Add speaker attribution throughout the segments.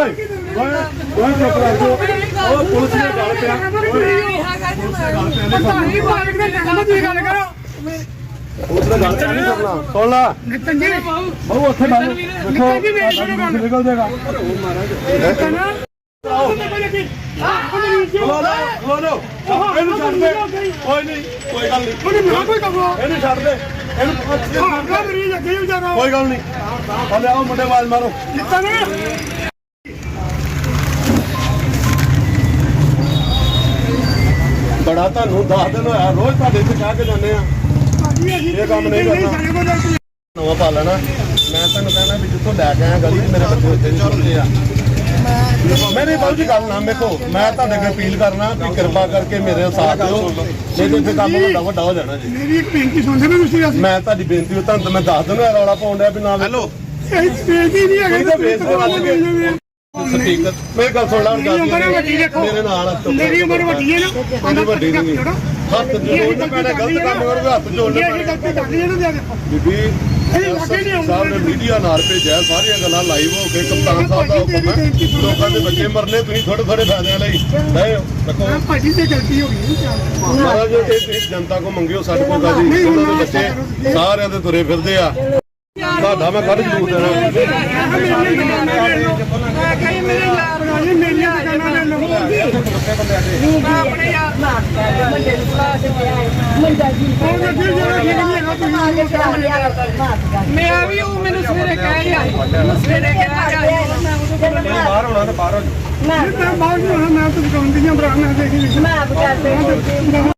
Speaker 1: ਓਏ ਓਏ ਚੁੱਪ ਕਰ ਜਾਓ। ਉਹ ਪੁਲਿਸ ਨੇ ਗੱਲ ਪਿਆ
Speaker 2: ਭਾਈ ਬਾਲਕ ਦੇ ਕੰਮ ਦੀ ਗੱਲ ਕਰੋ।
Speaker 1: ਪੁਲਿਸ ਨੇ ਗੱਲ ਪਿਆ ਨਹੀਂ ਕਰਨਾ ਸੁਣ ਲਾ।
Speaker 2: ਨਿਤਨ ਜੀ।
Speaker 1: ਉਹ ਉੱਥੇ ਦੇਖੋ
Speaker 2: ਨਿਕਲ ਜੀ, ਵੇਖ ਲਓ ਗੱਲ।
Speaker 1: ਨਿਕਲ ਜਾਏਗਾ
Speaker 2: ਨਿਤਨ ਆਹ
Speaker 1: ਲੋ ਲੋ ਇਹਨੂੰ ਛੱਡ ਦੇ। ਕੋਈ ਨਹੀਂ ਕੋਈ ਗੱਲ ਨਹੀਂ।
Speaker 2: ਉਹਨੇ ਮੇਰਾ ਕੋਈ ਕੰਮ
Speaker 1: ਇਹਨੂੰ ਛੱਡ ਦੇ। ਇਹਨੂੰ
Speaker 2: ਹੀ ਵਿਚਾਰਾ
Speaker 1: ਕੋਈ ਗੱਲ ਨਹੀਂ। ਹਲੇ ਆਓ ਮੁੰਡੇ ਆਵਾਜ਼ ਮਾਰੋ।
Speaker 2: ਨਿਤਨ
Speaker 1: ਬੜਾ ਤੁਹਾਨੂੰ 10 ਦਿਨ ਹੋਇਆ ਰੋਜ਼ ਤੁਹਾਡੇ ਇੱਥੇ ਚਾਹ ਕੇ ਜਾਂਦੇ ਆ। ਇਹ ਕੰਮ ਨਹੀਂ ਕਰਨਾ। ਨਵਾਂ ਪਾ ਲੈਣਾ। ਮੈਂ ਤੁਹਾਨੂੰ ਕਹਿਣਾ ਵੀ ਜਿੱਥੋਂ ਲੈ ਕੇ ਆਇਆ ਗਲੀ ਮੇਰੇ ਬੱਚੇ ਨਹੀਂ ਚੁੱਕਦੇ ਆ। ਮੇਰੀ ਬਾਬੂ ਜੀ ਗੱਲ ਨਾ ਮੇਕੋ ਮੈਂ ਤੁਹਾਡੇ ਅੱਗੇ ਅਪੀਲ ਕਰਨਾ ਵੀ ਕਿਰਪਾ ਕਰਕੇ ਮੇਰੇ ਸਾਥ ਦਿਓ। ਨਹੀਂ ਤੇ ਇੱਥੇ ਕੰਮ ਵੱਡਾ ਵੱਡਾ ਹੋ ਜਾਣਾ ਜੀ।
Speaker 2: ਮੇਰੀ ਇੱਕ ਬੇਨਤੀ ਸੁਣਦੇ ਮੈਂ ਤੁਸੀਂ
Speaker 1: ਮੈਂ ਤੁਹਾਡੀ ਬੇਨਤੀ ਉਹ ਤੁਹਾਨੂੰ ਮੈਂ ਦੱਸ ਦਿੰਦਾ ਰੌਲਾ ਪਾਉਣ ਡਿਆ ਵੀ ਨਾ ਹੈਲੋ।
Speaker 2: ਇਹ ਬੇਨਤੀ ਨਹੀਂ ਹੈਗੀ
Speaker 1: ਤੇ। ਸਪੀਕਰ ਮੇਰੀ ਗੱਲ ਸੁਣ ਲਾ ਹੁਣ
Speaker 2: ਮੇਰੀ ਉਮਰ ਵੱਡੀ ਦੇਖੋ।
Speaker 1: ਮੇਰੇ ਨਾਲ ਆ,
Speaker 2: ਮੇਰੀ ਉਮਰ ਵੱਡੀ ਹੈ ਨਾ।
Speaker 1: ਮੇਰੀ ਵੱਡੀ ਨਹੀਂ। ਹੱਥ ਜੋੜ ਤੇ ਪੈਣਾ ਗਲਤ ਕੰਮ ਕਰੋਗੇ ਹੱਥ ਜੋੜਨੇ
Speaker 2: ਇਹ ਗਲਤੀ ਕਰ ਲਈ ਇਹਨੂੰ ਦੇਖੋ
Speaker 1: ਬੀਬੀ। ਸਾਹਿਬ ਨੇ ਮੀਡੀਆ ਨਾਲ ਭੇਜਿਆ ਸਾਰੀਆਂ ਗੱਲਾਂ ਲਾਈਵ ਹੋ ਕੇ ਕਪਤਾਨ ਸਾਹਿਬ ਦਾ ਹੁਕਮ ਹੈ। ਲੋਕਾਂ ਦੇ ਬੱਚੇ ਮਰਨੇ ਤੁਸੀਂ ਥੋੜੇ ਥੋੜੇ ਫਾਇਦਿਆਂ ਲਈ। ਨਹੀਂ ਦੇਖੋ
Speaker 2: ਭਾਜੀ ਤੇ ਗਲਤੀ ਹੋ ਗਈ
Speaker 1: ਮਹਾਰਾਜ ਇਹ ਤੁਸੀਂ ਜਨਤਾ ਕੋ ਮੰਗਿਓ ਸਾਡੇ ਕੋਲ ਗਾਜੀ ਉਹਨਾਂ ਦੇ ਬੱਚੇ ਸਾਰਿਆਂ ਦੇ ਤੁਰੇ ਫਿਰਦੇ ਆ। ਤੁਹਾਡਾ ਮੈਂ ਕੱਢ ਜਰੂਰ ਦੇਣਾ।
Speaker 2: ਮੈਂ ਜੀ ਵੀ ਉਹ ਮੈਨੂੰ ਸਵੇਰੇ ਕਹਿ ਰਿਹਾ। ਸਵੇਰੇ ਕਹਿ ਰਿਹਾ ਮੈਂ ਉਹਦੇ ਕੋਲ
Speaker 1: ਬਾਹਰ ਹੋਣਾ ਤਾਂ ਬਾਹਰ ਹੋ
Speaker 2: ਮੈਂ ਬਾਹਰ ਨੂੰ ਆਉਣਾ, ਮੈਂ ਤਾਂ ਦੁਕਾਨ ਦੀਆਂ ਮੈਂ ਨਹੀਂ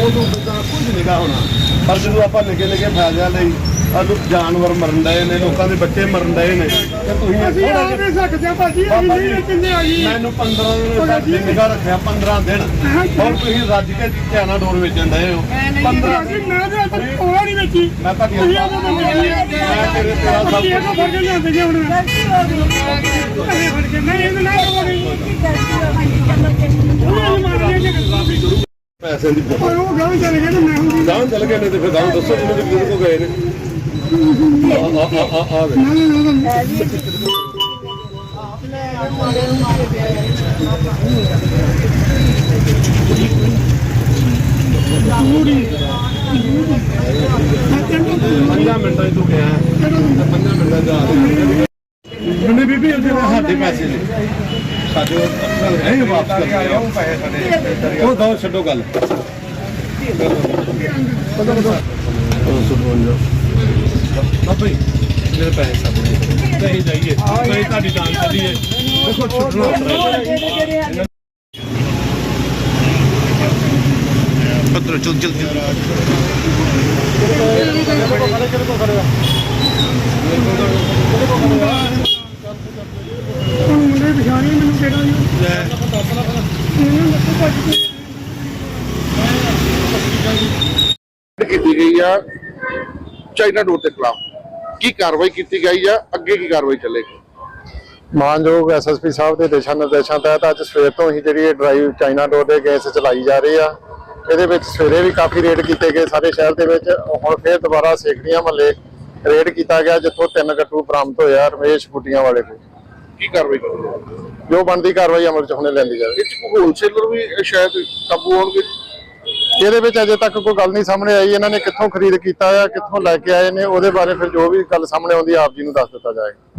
Speaker 1: ਉਦੋਂ ਤਾਂ ਕੁਝ ਨਿਗਾ ਹੋਣਾ। ਪਰ ਜਦੋਂ ਆਪਾਂ ਨਿੱਕੇ ਨਿੱਕੇ ਫਾਇਦਿਆਂ ਲਈ ਆਲੂ ਜਾਨਵਰ ਮਰਨ ਡਏ ਨੇ ਲੋਕਾਂ ਦੇ ਬੱਚੇ ਮਰਨ ਡਏ ਨੇ ਤੇ ਤੁਸੀਂ
Speaker 2: ਅਸੀਂ ਆ ਨਹੀਂ ਸਕਦੇ ਹਾਂ ਭਾਜੀ ਅਸੀਂ
Speaker 1: ਬਾਬਾ
Speaker 2: ਨਹੀਂ ਕਿੰਨੇ ਆ ਜੀ
Speaker 1: ਮੈਨੂੰ 15 ਦਿਨ ਸਾਡੀ ਨਿਗਾਹ ਰੱਖਿਆ 15 ਦਿਨ। ਹੁਣ ਤੁਸੀਂ ਰੱਜ ਕੇ ਧਿਆਨਾ ਡੋਰ ਵੇਚਣ ਡਏ ਹੋ। 15
Speaker 2: ਭਾਜੀ ਮੈਂ ਤਾਂ ਅੱਜ ਤੱਕ ਕੋਲਾ ਨਹੀਂ ਵੇਚੀ।
Speaker 1: ਮੈਂ ਤੁਹਾਡੀ
Speaker 2: ਤੁਸੀਂ ਤਾਂ ਬੰਦੇ
Speaker 1: ਮੈਂ ਤੇਰੇ ਤੇ ਆ ਸਭ
Speaker 2: ਇਹ ਤਾਂ ਫੜ ਕੇ ਲਿਆਂਦੇ ਜੇ ਹੁਣ। ਅਰੇ ਫੜ ਕੇ ਮੈਂ ਇਹ ਨਾ ਕਰਵਾਉਣੀ ਉਹ ਮਾਰਨੇ ਜੇ
Speaker 1: ਪੈਸੇ ਦੀ
Speaker 2: ਪਰ ਉਹ ਗਾਂ ਚਲੇ ਗਏ ਤੇ ਮੈਂ ਹੁਣ
Speaker 1: ਗਾਂ ਚਲ ਗਏ ਨੇ ਤੇ ਫਿਰ ਗਾਂ ਦੱਸੋ ਜਿਹਨਾਂ ਦੇ ਬਜ਼ੁਰਗ ਕੋ ਗਏ ਨੇ। ਆ ਆ ਆ ਆ ਵੇ।
Speaker 2: ਨਾ ਨਾ ਨਾ
Speaker 1: ਪੰਜਾਂ ਮਿੰਟਾਂ ਤੂੰ ਗਿਆ। ਤੇ ਪੰਜਾਂ ਮਿੰਟਾਂ 'ਚ ਆ ਮੈਨੂੰ ਬੀਬੀ ਨਾਲ ਸਾਡੇ ਪੈਸੇ ਨੇ ਸਾਡੇ ਉਹ ਅਕਸਰ ਹੈ ਹੀ ਵਾਪਸ ਕਰਦੇ ਆ। ਉਹ ਪੈਸੇ ਸਾਡੇ ਉਹ ਦੋ ਛੱਡੋ ਗੱਲ। ਬਾਬਾ ਜੀ ਮੇਰੇ ਪੈਸੇ ਸਾਡੇ ਤੇ ਜਾਈਏ। ਤੇ ਤੁਹਾਡੀ ਜਾਨ ਚੱਲੀਏ ਦੇਖੋ ਛੁੱਟਣਾ
Speaker 3: ਪੱਤਰ ਚਲ ਚਲ
Speaker 2: ਹੁਣ ਮੁੰਡੇ ਪਛਾਣੀ ਮੈਨੂੰ ਕਿਹੜਾ ਜੀ ਇਹਨੂੰ ਦੱਸੋ ਭਾਜੀ
Speaker 3: ਕੀਤੀ ਗਈ ਆ ਚਾਈਨਾ ਡੋਰ ਦੇ ਖਿਲਾਫ। ਕੀ ਕਾਰਵਾਈ ਕੀਤੀ ਗਈ ਆ ਅੱਗੇ ਕੀ ਕਾਰਵਾਈ ਚੱਲੇਗੀ?
Speaker 4: ਮਾਨਯੋਗ ਐਸਐਸਪੀ ਸਾਹਿਬ ਦੇ ਦਿਸ਼ਾ ਨਿਰਦੇਸ਼ਾਂ ਤਹਿਤ ਅੱਜ ਸਵੇਰ ਤੋਂ ਹੀ ਜਿਹੜੀ ਇਹ ਡਰਾਈਵ ਚਾਈਨਾ ਡੋਰ ਦੇ ਗੈਸ ਚਲਾਈ ਜਾ ਰਹੀ ਆ। ਇਹਦੇ ਵਿੱਚ ਸਵੇਰੇ ਵੀ ਕਾਫੀ ਰੇਡ ਕੀਤੇ ਗਏ ਸਾਰੇ ਸ਼ਹਿਰ ਦੇ ਵਿੱਚ। ਹੁਣ ਫੇਰ ਦੁਬਾਰਾ ਸੇਖੜੀਆਂ ਮਹੱਲੇ ਰੇਡ ਕੀਤਾ ਗਿਆ ਜਿੱਥੋਂ ਤਿੰਨ ਗੱਟੂ ਬਰਾਮਦ ਹੋਇਆ ਰਮੇਸ਼ ਬੁੱਟੀਆਂ ਵਾਲੇ ਕੋਲ।
Speaker 3: ਕੀ ਕਾਰਵਾਈ ਕਰੋਗੇ
Speaker 4: ਜੋ ਬਣਦੀ ਕਾਰਵਾਈ ਅਮਲ ਚ ਹੁਣੇ ਲੈਂਦੀ ਜਾਵੇ।
Speaker 3: ਇਹ ਕੋਈ ਹੋਲਸੇਲਰ ਵੀ ਸ਼ਾਇਦ ਕਾਬੂ ਹੋਣਗੇ?
Speaker 4: ਇਹਦੇ ਵਿੱਚ ਅਜੇ ਤੱਕ ਕੋਈ ਗੱਲ ਨਹੀਂ ਸਾਹਮਣੇ ਆਈ। ਇਹਨਾਂ ਨੇ ਕਿੱਥੋਂ ਖਰੀਦ ਕੀਤਾ ਆ ਕਿੱਥੋਂ ਲੈ ਕੇ ਆਏ ਨੇ ਉਹਦੇ ਬਾਰੇ ਫਿਰ ਜੋ ਵੀ ਗੱਲ ਸਾਹਮਣੇ ਆਉਂਦੀ ਆਪ ਜੀ ਨੂੰ ਦੱਸ ਦਿੱਤਾ ਜਾਏਗਾ।